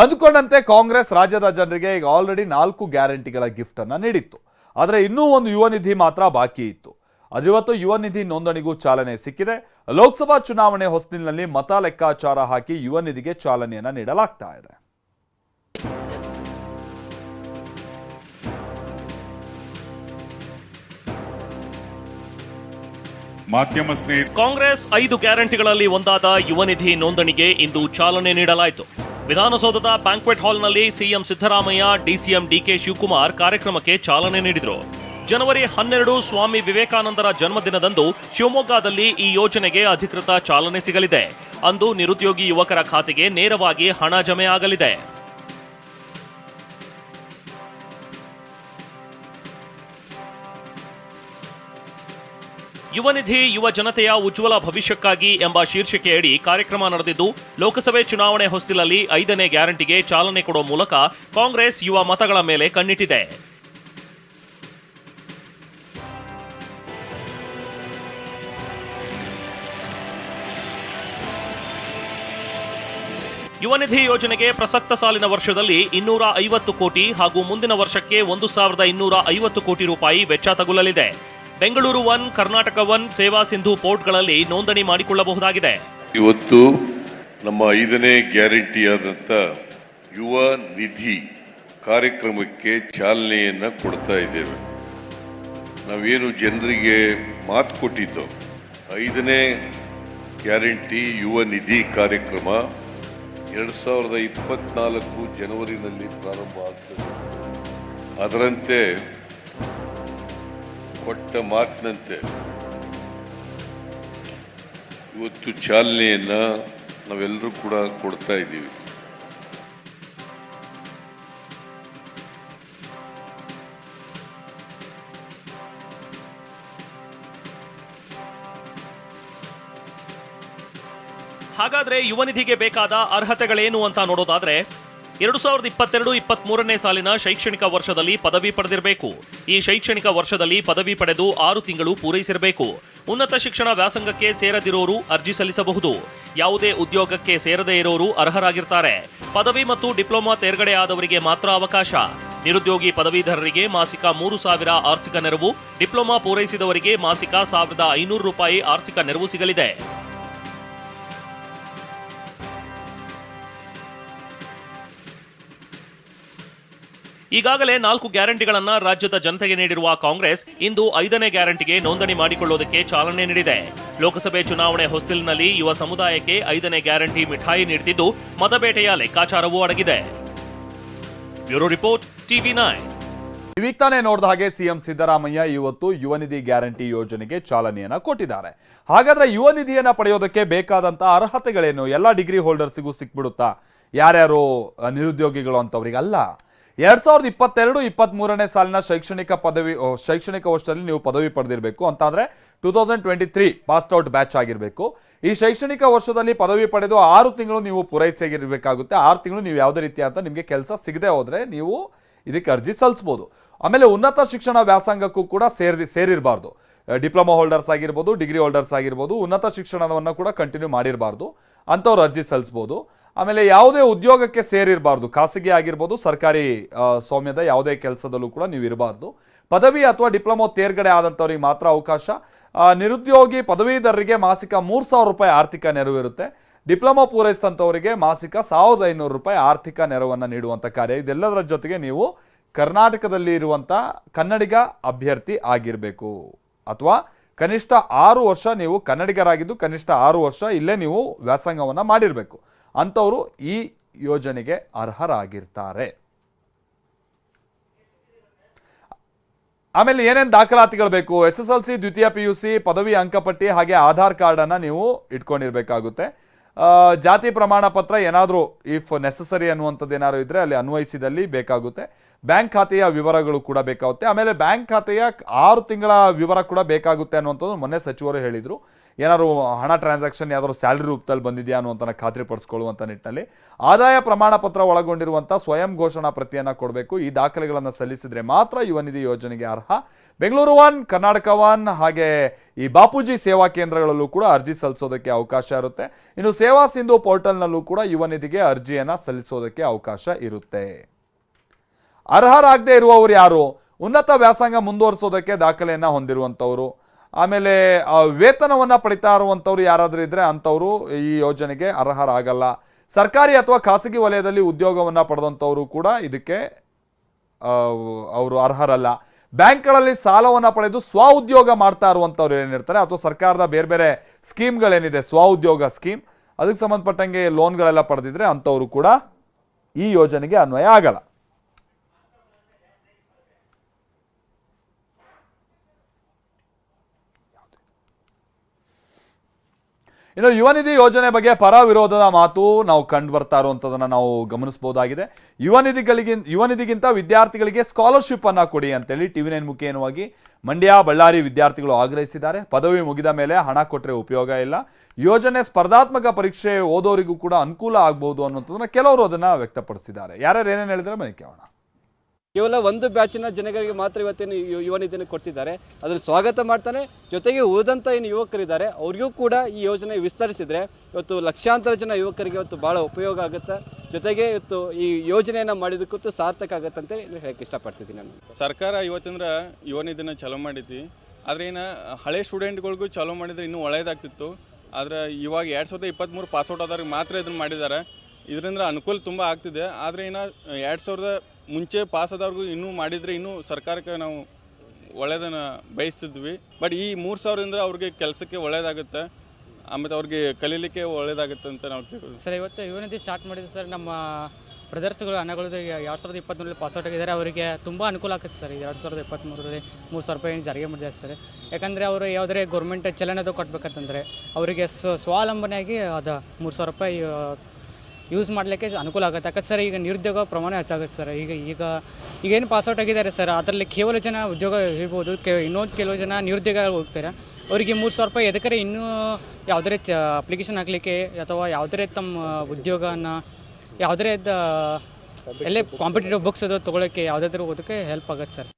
ಅಂದುಕೊಂಡಂತೆ ಕಾಂಗ್ರೆಸ್ ರಾಜ್ಯದ ಜನರಿಗೆ ಈಗ ಆಲ್ರೆಡಿ ನಾಲ್ಕು ಗ್ಯಾರಂಟಿಗಳ ಗಿಫ್ಟನ್ನು ಅನ್ನ ನೀಡಿತ್ತು. ಆದರೆ ಇನ್ನೂ ಒಂದು ಯುವ ನಿಧಿ ಮಾತ್ರ ಬಾಕಿ ಇತ್ತು. ಅದಿವತ್ತು ಯುವ ನಿಧಿ ನೋಂದಣಿಗೂ ಚಾಲನೆ ಸಿಕ್ಕಿದೆ. ಲೋಕಸಭಾ ಚುನಾವಣೆ ಹೊಸದಿನಲ್ಲಿ ಮತ ಲೆಕ್ಕಾಚಾರ ಹಾಕಿ ಯುವ ನಿಧಿಗೆ ಚಾಲನೆಯನ್ನ ನೀಡಲಾಗ್ತಾ ಇದೆ. ಮಾಧ್ಯಮ ಸ್ನೇಹಿತ ಕಾಂಗ್ರೆಸ್ ಐದು ಗ್ಯಾರಂಟಿಗಳಲ್ಲಿ ಒಂದಾದ ಯುವ ನಿಧಿ ನೋಂದಣಿಗೆ ಇಂದು ಚಾಲನೆ ನೀಡಲಾಯಿತು. ವಿಧಾನಸೌಧದ ಬ್ಯಾಂಕ್ವೆಟ್ ಹಾಲ್ನಲ್ಲಿ CM Siddaramaiah, DCM DK Shivakumar ಕಾರ್ಯಕ್ರಮಕ್ಕೆ ಚಾಲನೆ ನೀಡಿದರು. ಜನವರಿ ಹನ್ನೆರಡು ಸ್ವಾಮಿ ವಿವೇಕಾನಂದರ ಜನ್ಮದಿನದಂದು ಶಿವಮೊಗ್ಗದಲ್ಲಿ ಈ ಯೋಜನೆಗೆ ಅಧಿಕೃತ ಚಾಲನೆ ಸಿಗಲಿದೆ. ಅಂದು ನಿರುದ್ಯೋಗಿ ಯುವಕರ ಖಾತೆಗೆ ನೇರವಾಗಿ ಹಣ ಜಮೆ ಆಗಲಿದೆ. ಯುವ ನಿಧಿ ಯುವ ಜನತೆಯ ಉಜ್ವಲ ಭವಿಷ್ಯಕ್ಕಾಗಿ ಎಂಬ ಶೀರ್ಷಿಕೆಯಡಿ ಕಾರ್ಯಕ್ರಮ ನಡೆದಿದ್ದು, ಲೋಕಸಭೆ ಚುನಾವಣೆ ಹೊಸ್ತಿಲಲ್ಲಿ ಐದನೇ ಗ್ಯಾರಂಟಿಗೆ ಚಾಲನೆ ಕೊಡುವ ಮೂಲಕ ಕಾಂಗ್ರೆಸ್ ಯುವ ಮತಗಳ ಮೇಲೆ ಕಣ್ಣಿಟ್ಟಿದೆ. ಯುವನಿಧಿ ಯೋಜನೆಗೆ ಪ್ರಸಕ್ತ ಸಾಲಿನ ವರ್ಷದಲ್ಲಿ ಇನ್ನೂರ ಐವತ್ತು ಕೋಟಿ ಹಾಗೂ ಮುಂದಿನ ವರ್ಷಕ್ಕೆ ಒಂದು ಸಾವಿರದ ಇನ್ನೂರ ಐವತ್ತು ಕೋಟಿ ರೂಪಾಯಿ ವೆಚ್ಚ ತಗುಲಲಿದೆ. ಬೆಂಗಳೂರು ಒನ್, ಕರ್ನಾಟಕ ಒನ್ ಸೇವಾ ಸಿಂಧು ಪೋರ್ಟ್ಗಳಲ್ಲಿ ನೋಂದಣಿ ಮಾಡಿಕೊಳ್ಳಬಹುದಾಗಿದೆ. ಇವತ್ತು ನಮ್ಮ ಐದನೇ ಗ್ಯಾರಂಟಿಯಾದಂಥ ಯುವ ನಿಧಿ ಕಾರ್ಯಕ್ರಮಕ್ಕೆ ಚಾಲನೆಯನ್ನು ಕೊಡ್ತಾ ಇದ್ದೇವೆ. ನಾವೇನು ಜನರಿಗೆ ಮಾತು ಕೊಟ್ಟಿದ್ದೋ, ಐದನೇ ಗ್ಯಾರಂಟಿ ಯುವ ನಿಧಿ ಕಾರ್ಯಕ್ರಮ ಎರಡು ಸಾವಿರದ ಇಪ್ಪತ್ನಾಲ್ಕು ಜನವರಿನಲ್ಲಿ ಪ್ರಾರಂಭ ಆಗ್ತದೆ. ಅದರಂತೆ ಕೊಟ್ಟ ಮಾತಿನಂತೆ, ಇವತ್ತು ಚಾಲನೆಯನ್ನ ನಾವೆಲ್ಲರೂ ಕೂಡ ಕೊಡ್ತಾ ಇದ್ದೀವಿ. ಹಾಗಾದ್ರೆ ಯುವ ನಿಧಿಗೆ ಬೇಕಾದ ಅರ್ಹತೆಗಳೇನು ಅಂತ ನೋಡೋದಾದ್ರೆ ಎರಡು ಸಾವಿರದ ಇಪ್ಪತ್ತೆರಡು ಇಪ್ಪತ್ತ್ ಮೂರನೇ ಸಾಲಿನ ಶೈಕ್ಷಣಿಕ ವರ್ಷದಲ್ಲಿ ಪದವಿ ಪಡೆದಿರಬೇಕು. ಈ ಶೈಕ್ಷಣಿಕ ವರ್ಷದಲ್ಲಿ ಪದವಿ ಪಡೆದು ಆರು ತಿಂಗಳು ಪೂರೈಸಿರಬೇಕು. ಉನ್ನತ ಶಿಕ್ಷಣ ವ್ಯಾಸಂಗಕ್ಕೆ ಸೇರದಿರೋರು ಅರ್ಜಿ ಸಲ್ಲಿಸಬಹುದು. ಯಾವುದೇ ಉದ್ಯೋಗಕ್ಕೆ ಸೇರದೇ ಇರೋರು ಅರ್ಹರಾಗಿರ್ತಾರೆ. ಪದವಿ ಮತ್ತು ಡಿಪ್ಲೊಮಾ ತೇರ್ಗಡೆ ಆದವರಿಗೆ ಮಾತ್ರ ಅವಕಾಶ. ನಿರುದ್ಯೋಗಿ ಪದವೀಧರರಿಗೆ ಮಾಸಿಕ ಮೂರು ಸಾವಿರ ಆರ್ಥಿಕ ನೆರವು, ಡಿಪ್ಲೊಮಾ ಪೂರೈಸಿದವರಿಗೆ ಮಾಸಿಕ ಸಾವಿರದ ಐನೂರು ರೂಪಾಯಿ ಆರ್ಥಿಕ ನೆರವು ಸಿಗಲಿದೆ. ಈಗಾಗಲೇ ನಾಲ್ಕು ಗ್ಯಾರಂಟಿಗಳನ್ನ ರಾಜ್ಯದ ಜನತೆಗೆ ನೀಡಿರುವ ಕಾಂಗ್ರೆಸ್ ಇಂದು ಐದನೇ ಗ್ಯಾರಂಟಿಗೆ ನೋಂದಣಿ ಮಾಡಿಕೊಳ್ಳುವುದಕ್ಕೆ ಚಾಲನೆ ನೀಡಿದೆ. ಲೋಕಸಭೆ ಚುನಾವಣೆ ಹೊಸ್ತಿಲಿನಲ್ಲಿ ಯುವ ಸಮುದಾಯಕ್ಕೆ ಐದನೇ ಗ್ಯಾರಂಟಿ ಮಿಠಾಯಿ ನೀಡುತ್ತಿದ್ದು ಮತಬೇಟೆಯ ಲೆಕ್ಕಾಚಾರವೂ ಅಡಗಿದೆ. Bureau report, TV nine. ಇವೀಗ ತಾನೇ ನೋಡಿದ ಹಾಗೆ ಸಿಎಂ ಸಿದ್ದರಾಮಯ್ಯ ಇವತ್ತು ಯುವ ನಿಧಿ ಗ್ಯಾರಂಟಿ ಯೋಜನೆಗೆ ಚಾಲನೆಯನ್ನ ಕೊಟ್ಟಿದ್ದಾರೆ. ಹಾಗಾದ್ರೆ ಯುವ ನಿಧಿಯನ್ನ ಪಡೆಯೋದಕ್ಕೆ ಬೇಕಾದಂತಹ ಅರ್ಹತೆಗಳೇನು? ಎಲ್ಲ ಡಿಗ್ರಿ ಹೋಲ್ಡರ್ಸಿಗೂ ಸಿಕ್ಬಿಡುತ್ತಾ? ಯಾರ್ಯಾರು ನಿರುದ್ಯೋಗಿಗಳು ಅಂತವ್ರಿಗೆ ಅಲ್ಲ ಎರಡ್ ಸಾವಿರದ ಇಪ್ಪತ್ತೆರಡು ಇಪ್ಪತ್ತ್ ಮೂರನೇ ಸಾಲಿನ ಶೈಕ್ಷಣಿಕ ಪದವಿ ಶೈಕ್ಷಣಿಕ ವರ್ಷದಲ್ಲಿ ನೀವು ಪದವಿ ಪಡೆದಿರಬೇಕು ಅಂತಂದ್ರೆ two thousand twenty three passed out batch ಆಗಿರಬೇಕು. ಈ ಶೈಕ್ಷಣಿಕ ವರ್ಷದಲ್ಲಿ ಪದವಿ ಪಡೆದು ಆರು ತಿಂಗಳು ನೀವು ಪೂರೈಸಿರಬೇಕಾಗುತ್ತೆ ಆರು ತಿಂಗಳು ನೀವು ಯಾವುದೇ ಅಂತ ನಿಮಗೆ ಕೆಲಸ ಸಿಗದೆ ಹೋದ್ರೆ ನೀವು ಇದಕ್ಕೆ ಅರ್ಜಿ ಸಲ್ಲಿಸ್ಬೋದು. ಆಮೇಲೆ ಉನ್ನತ ಶಿಕ್ಷಣ ವ್ಯಾಸಂಗಕ್ಕೂ ಕೂಡ ಸೇರಿ ಸೇರಿರಬಾರ್ದು. ಡಿಪ್ಲೊಮಾ ಹೋಲ್ಡರ್ಸ್ ಆಗಿರ್ಬೋದು, ಡಿಗ್ರಿ ಹೋಲ್ಡರ್ಸ್ ಆಗಿರ್ಬೋದು, ಉನ್ನತ ಶಿಕ್ಷಣವನ್ನು ಕೂಡ ಕಂಟಿನ್ಯೂ ಮಾಡಿರಬಾರ್ದು, ಅಂಥವ್ರು ಅರ್ಜಿ ಸಲ್ಲಿಸ್ಬೋದು. ಆಮೇಲೆ ಯಾವುದೇ ಉದ್ಯೋಗಕ್ಕೆ ಸೇರಿರಬಾರ್ದು, ಖಾಸಗಿ ಆಗಿರ್ಬೋದು, ಸರ್ಕಾರಿ ಸೌಮ್ಯದ ಯಾವುದೇ ಕೆಲಸದಲ್ಲೂ ಕೂಡ ನೀವು ಇರಬಾರ್ದು. ಪದವಿ ಅಥವಾ ಡಿಪ್ಲೊಮಾ ತೇರ್ಗಡೆ ಆದಂಥವ್ರಿಗೆ ಮಾತ್ರ ಅವಕಾಶ. ನಿರುದ್ಯೋಗಿ ಪದವೀಧರರಿಗೆ ಮಾಸಿಕ ಮೂರು ಸಾವಿರ ರೂಪಾಯಿ ಆರ್ಥಿಕ ನೆರವು ಇರುತ್ತೆ. ಡಿಪ್ಲೊಮಾ ಪೂರೈಸಿದಂಥವರಿಗೆ ಮಾಸಿಕ ಸಾವಿರದ ಐನೂರು ರೂಪಾಯಿ ಆರ್ಥಿಕ ನೆರವನ್ನು ನೀಡುವಂಥ ಕಾರ್ಯ. ಇದೆಲ್ಲದರ ಜೊತೆಗೆ ನೀವು ಕರ್ನಾಟಕದಲ್ಲಿ ಇರುವಂಥ ಕನ್ನಡಿಗ ಅಭ್ಯರ್ಥಿ ಆಗಿರಬೇಕು. ಅಥವಾ ಕನಿಷ್ಠ ಆರು ವರ್ಷ ನೀವು ಕನ್ನಡಿಗರಾಗಿದ್ದು ಕನಿಷ್ಠ ಆರು ವರ್ಷ ಇಲ್ಲೇ ನೀವು ವ್ಯಾಸಂಗವನ್ನು ಮಾಡಿರಬೇಕು. ಅಂಥವರು ಈ ಯೋಜನೆಗೆ ಅರ್ಹರಾಗಿರ್ತಾರೆ. ಆಮೇಲೆ ಏನೇನು ದಾಖಲಾತಿಗಳು ಬೇಕು? ಎಸ್ ಎಸ್ ಎಲ್ ಸಿ, ದ್ವಿತೀಯ ಪಿ ಯು ಸಿ, ಪದವಿ ಅಂಕಪಟ್ಟಿ ಹಾಗೆ ಆಧಾರ್ ಕಾರ್ಡನ್ನು ನೀವು ಇಟ್ಕೊಂಡಿರಬೇಕಾಗುತ್ತೆ. ಜಾತಿ ಪ್ರಮಾಣ ಪತ್ರ ಏನಾದರೂ ಇಫ್ ನೆಸಸರಿ ಅನ್ನುವಂಥದ್ದು ಏನಾದ್ರು ಇದ್ದರೆ ಅಲ್ಲಿ ಅನ್ವಯಿಸಿದಲ್ಲಿ ಬೇಕಾಗುತ್ತೆ. ಬ್ಯಾಂಕ್ ಖಾತೆಯ ವಿವರಗಳು ಕೂಡ ಬೇಕಾಗುತ್ತೆ. ಆಮೇಲೆ ಬ್ಯಾಂಕ್ ಖಾತೆಯ ಆರು ತಿಂಗಳ ವಿವರ ಕೂಡ ಬೇಕಾಗುತ್ತೆ ಅನ್ನುವಂಥದ್ದು ಮೊನ್ನೆ ಸಚಿವರು ಹೇಳಿದರು. ಏನಾದ್ರು ಹಣ ಟ್ರಾನ್ಸಾಕ್ಷನ್ ಯಾವ್ದಾದ್ರು ಸ್ಯಾಲ್ರಿ ರೂಪದಲ್ಲಿ ಬಂದಿದೆಯಾ ಅನ್ನುವಂಥ ಖಾತ್ರಿಪಡಿಸ್ಕೊಳ್ಳುವಂಥ ನಿಟ್ಟಿನಲ್ಲಿ. ಆದಾಯ ಪ್ರಮಾಣ ಪತ್ರ ಒಳಗೊಂಡಿರುವಂಥ ಸ್ವಯಂ ಘೋಷಣಾ ಪ್ರತಿಯನ್ನು ಕೊಡಬೇಕು. ಈ ದಾಖಲೆಗಳನ್ನು ಸಲ್ಲಿಸಿದರೆ ಮಾತ್ರ ಯುವ ನಿಧಿ ಯೋಜನೆಗೆ ಅರ್ಹ. ಬೆಂಗಳೂರು ಒನ್, ಕರ್ನಾಟಕ ಒನ್, ಹಾಗೆ ಈ ಬಾಪೂಜಿ ಸೇವಾ ಕೇಂದ್ರಗಳಲ್ಲೂ ಕೂಡ ಅರ್ಜಿ ಸಲ್ಲಿಸೋದಕ್ಕೆ ಅವಕಾಶ ಇರುತ್ತೆ. ಇನ್ನು ಸೇವಾ ಸಿಂಧು ಪೋರ್ಟಲ್ನಲ್ಲೂ ಕೂಡ ಯುವ ನಿಧಿಗೆ ಅರ್ಜಿಯನ್ನು ಸಲ್ಲಿಸೋದಕ್ಕೆ ಅವಕಾಶ ಇರುತ್ತೆ. ಅರ್ಹರಾಗದೇ ಇರುವವರು ಯಾರು? ಉನ್ನತ ವ್ಯಾಸಂಗ ಮುಂದುವರಿಸೋದಕ್ಕೆ ದಾಖಲೆಯನ್ನು ಹೊಂದಿರುವಂಥವರು. ಆಮೇಲೆ ವೇತನವನ್ನು ಪಡಿತಾ ಇರುವಂಥವ್ರು ಯಾರಾದರೂ ಇದ್ದರೆ ಅಂಥವರು ಈ ಯೋಜನೆಗೆ ಅರ್ಹರಾಗಲ್ಲ. ಸರ್ಕಾರಿ ಅಥವಾ ಖಾಸಗಿ ವಲಯದಲ್ಲಿ ಉದ್ಯೋಗವನ್ನ ಪಡೆದಂಥವರು ಕೂಡ ಇದಕ್ಕೆ ಅವರು ಅರ್ಹರಲ್ಲ. ಬ್ಯಾಂಕ್ಗಳಲ್ಲಿ ಸಾಲವನ್ನು ಪಡೆದು ಸ್ವ ಉದ್ಯೋಗ ಮಾಡ್ತಾ ಇರುವಂಥವ್ರು ಏನಿರ್ತಾರೆ? ಅಥವಾ ಸರ್ಕಾರದ ಬೇರೆ ಬೇರೆ ಸ್ಕೀಮ್ಗಳೇನಿದೆ? ಸ್ವ ಉದ್ಯೋಗ ಸ್ಕೀಮ್. ಅದಕ್ಕೆ ಸಂಬಂಧಪಟ್ಟಂಗೆ ಲೋನ್ಗಳೆಲ್ಲ ಪಡೆದಿದ್ರೆ ಅಂಥವರು ಕೂಡ ಈ ಯೋಜನೆಗೆ ಅನ್ವಯ ಆಗಲ್ಲ. ಇನ್ನು ಯುವ ನಿಧಿ ಯೋಜನೆ ಬಗ್ಗೆ ಪರ ವಿರೋಧದ ಮಾತು ನಾವು ಕಂಡು ಬರ್ತಾ ಇರುವಂಥದ್ದನ್ನು ನಾವು ಗಮನಿಸಬಹುದಾಗಿದೆ ಯುವ ಯುವನಿಧಿಗಿಂತ ಯುವ ನಿಧಿಗಿಂತ ವಿದ್ಯಾರ್ಥಿಗಳಿಗೆ ಸ್ಕಾಲರ್ಶಿಪ್ ಅನ್ನು ಕೊಡಿ ಅಂತೇಳಿ ಟಿವಿ ನೈನ್ ಮುಖೇನವಾಗಿ ಮಂಡ್ಯ, ಬಳ್ಳಾರಿ ವಿದ್ಯಾರ್ಥಿಗಳು ಆಗ್ರಹಿಸಿದ್ದಾರೆ. ಪದವಿ ಮುಗಿದ ಮೇಲೆ ಹಣ ಕೊಟ್ಟರೆ ಉಪಯೋಗ ಇಲ್ಲ. ಯೋಜನೆ ಸ್ಪರ್ಧಾತ್ಮಕ ಪರೀಕ್ಷೆ ಓದೋರಿಗೂ ಕೂಡ ಅನುಕೂಲ ಆಗ್ಬಹುದು ಅನ್ನುವಂಥದ್ದನ್ನು ಕೆಲವರು ಅದನ್ನ ವ್ಯಕ್ತಪಡಿಸಿದ್ದಾರೆ. ಯಾರ್ಯಾರು ಏನೇನು ಹೇಳಿದ್ರೆ ಮನೆ ಕೇಳೋಣ. ಕೇವಲ ಒಂದು ಬ್ಯಾಚಿನ ಜನಗಳಿಗೆ ಮಾತ್ರ ಇವತ್ತಿನ ಯುವ ನಿಧಿಯನ್ನು ಕೊಡ್ತಿದ್ದಾರೆ. ಅದನ್ನು ಸ್ವಾಗತ ಮಾಡ್ತಾನೆ. ಜೊತೆಗೆ ಉಳಿದಂಥ ಏನು ಯುವಕರಿದ್ದಾರೆ, ಅವ್ರಿಗೂ ಕೂಡ ಈ ಯೋಜನೆ ವಿಸ್ತರಿಸಿದರೆ ಇವತ್ತು ಲಕ್ಷಾಂತರ ಜನ ಯುವಕರಿಗೆ ಇವತ್ತು ಭಾಳ ಉಪಯೋಗ ಆಗುತ್ತೆ. ಜೊತೆಗೆ ಇವತ್ತು ಈ ಯೋಜನೆಯನ್ನು ಮಾಡಿದಕ್ಕೂ ಸಾರ್ಥಕ ಆಗುತ್ತೆ ಅಂತ ಹೇಳಕ್ಕೆ ಇಷ್ಟಪಡ್ತಿದ್ದೀನಿ ನಾನು. ಸರ್ಕಾರ ಇವತ್ತಂದ್ರೆ ಯುವ ನಿಧಿನ ಚಾಲೂ ಮಾಡೈತಿ ಆದ್ರೆ ಏನು ಹಳೆ ಸ್ಟೂಡೆಂಟ್ಗಳಿಗೂ ಚಾಲೂ ಮಾಡಿದ್ರೆ ಇನ್ನೂ ಒಳ್ಳೆಯದಾಗ್ತಿತ್ತು ಆದ್ರೆ ಇವಾಗ ಎರಡು ಸಾವಿರದ ಇಪ್ಪತ್ತ್ಮೂರು ಪಾಸ್ಔಟ್ ಆದವ್ರಿಗೆ ಮಾತ್ರ ಇದನ್ನು ಮಾಡಿದ್ದಾರೆ. ಇದರಿಂದ ಅನುಕೂಲ ತುಂಬ ಆಗ್ತಿದೆ. ಆದರೆ ಇನ್ನು ಎರಡು ಸಾವಿರದ ಮುಂಚೆ ಪಾಸ್ ಆದವ್ರಿಗೂ ಇನ್ನೂ ಮಾಡಿದರೆ ಇನ್ನೂ ಸರ್ಕಾರಕ್ಕೆ ನಾವು ಒಳ್ಳೇದನ್ನು ಬಯಸ್ತಿದ್ವಿ. ಬಟ್ ಈ ಮೂರು ಸಾವಿರದಿಂದ ಅವ್ರಿಗೆ ಕೆಲಸಕ್ಕೆ ಒಳ್ಳೆಯದಾಗುತ್ತೆ. ಆಮೇಲೆ ಅವ್ರಿಗೆ ಕಲೀಲಿಕ್ಕೆ ಒಳ್ಳೇದಾಗುತ್ತೆ ಅಂತ ನಾವು ಕೇಳ್ಬೋದು ಸರ್, ಇವತ್ತು ಯುವನಿಧಿ ಸ್ಟಾರ್ಟ್ ಮಾಡಿದ್ರೆ ಸರ್, ನಮ್ಮ ಬ್ರದರ್ಸ್ಗಳು ಅಣ್ಣಗಳು ಎರಡು ಸಾವಿರದ ಇಪ್ಪತ್ತ್ಮೂರಲ್ಲಿ ಪಾಸ್ಔಟ್ ಆಗಿದ್ದಾರೆ. ಅವರಿಗೆ ತುಂಬ ಅನುಕೂಲ ಆಗುತ್ತೆ ಸರ್ ಎರಡು ಸಾವಿರದ ಇಪ್ಪತ್ತ್ಮೂರರಲ್ಲಿ ಮೂರು ಸಾವಿರ ರೂಪಾಯಿ ಜಾರಿಗೆ ಮಾಡಿದ್ದಾರೆ ಸರ್. ಯಾಕಂದರೆ ಅವರು ಯಾವುದೇ ಗೌರ್ಮೆಂಟ್ ಚಲನದು ಕೊಟ್ಬೇಕಂತಂದರೆ ಅವರಿಗೆ ಸ್ವ, ಸ್ವಾವಲಂಬನೆಯಾಗಿ ಅದು ಮೂರು ಸಾವಿರ ರೂಪಾಯಿ ಯೂಸ್ ಮಾಡಲಿಕ್ಕೆ ಅನುಕೂಲ ಆಗುತ್ತೆ. ಯಾಕಂದ್ರೆ ಸರ್ ಈಗ ನಿರುದ್ಯೋಗ ಪ್ರಮಾಣ ಹೆಚ್ಚಾಗುತ್ತೆ ಸರ್. ಈಗ ಈಗ ಈಗೇನು ಪಾಸ್ಔಟ್ ಆಗಿದ್ದಾರೆ ಸರ್. ಅದರಲ್ಲಿ ಕೇವಲ ಜನ ಉದ್ಯೋಗ ಇರ್ಬೋದು ಕೆ ಇನ್ನೊಂದು ಕೆಲವು ಜನ ನಿರುದ್ಯೋಗ ಹೋಗ್ತಾರೆ. ಅವರಿಗೆ ಮೂರು ಸಾವಿರ ರೂಪಾಯಿ ಎದಕ್ಕರೆ ಇನ್ನೂ ಯಾವುದೇ ಚ ಅಪ್ಲಿಕೇಶನ್ ಹಾಕ್ಲಿಕ್ಕೆ ಅಥವಾ ಯಾವುದೇ ತಮ್ಮ ಉದ್ಯೋಗನ ಯಾವುದೇ ಎಲ್ಲೇ ಕಾಂಪಿಟೇಟಿವ್ ಬುಕ್ಸ್ ಅದು ತೊಗೊಳಕ್ಕೆ ಯಾವುದಾದ್ರೂ ಓದೋಕ್ಕೆ ಹೆಲ್ಪ್ ಆಗುತ್ತೆ ಸರ್.